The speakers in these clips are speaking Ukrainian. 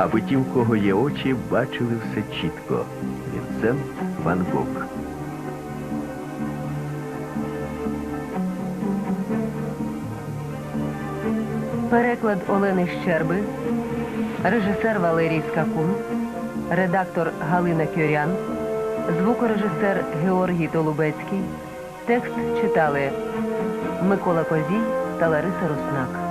аби ті, в кого є очі, бачили все чітко. Вінсент Ван Гог. Переклад Олени Щерби, режисер Валерій Скакун, редактор Галина Кьорян, звукорежисер Георгій Толубецький. Текст читали Микола Козій та Лариса Руснак.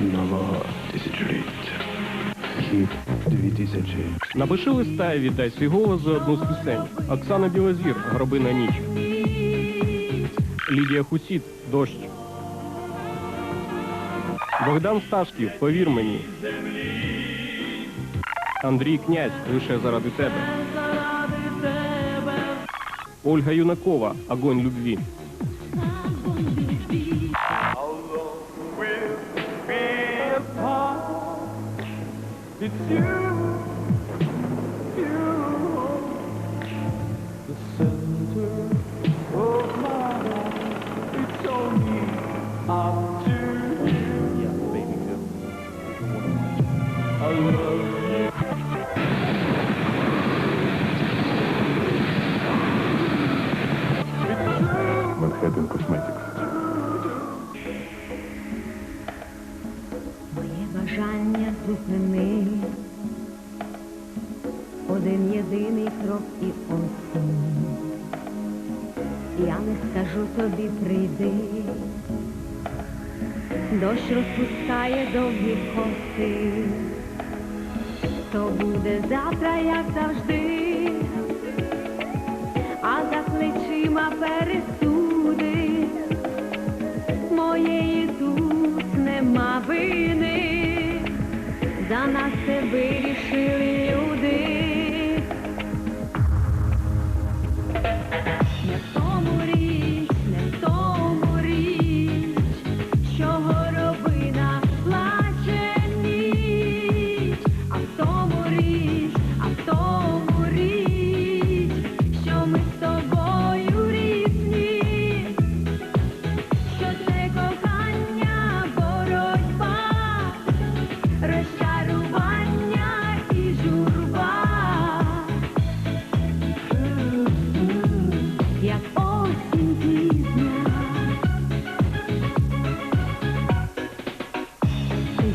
Нового тисячоліття. Хід 2000. Напиши листа і віддай свій голос за одну з пісень. Оксана Білозір, Гробина ніч. Лідія Хусіт, дощ. Богдан Сташків, повір мені. Андрій Князь, лише заради тебе. Ольга Юнакова, Огонь любві. It's you, you, the center of my life. It's only up to you. Yeah, baby girl. I love you. Manhattan Cosmetics. Бажання зупини один єдиний крок і осінь. Я не скажу тобі прийди, дощ розпускає довгі коси, то буде завтра, як завжди, за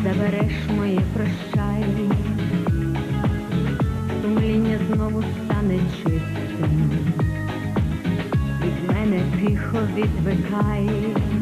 забереш моє прощання, сумління знову стане чистим від мене тихо відвикає.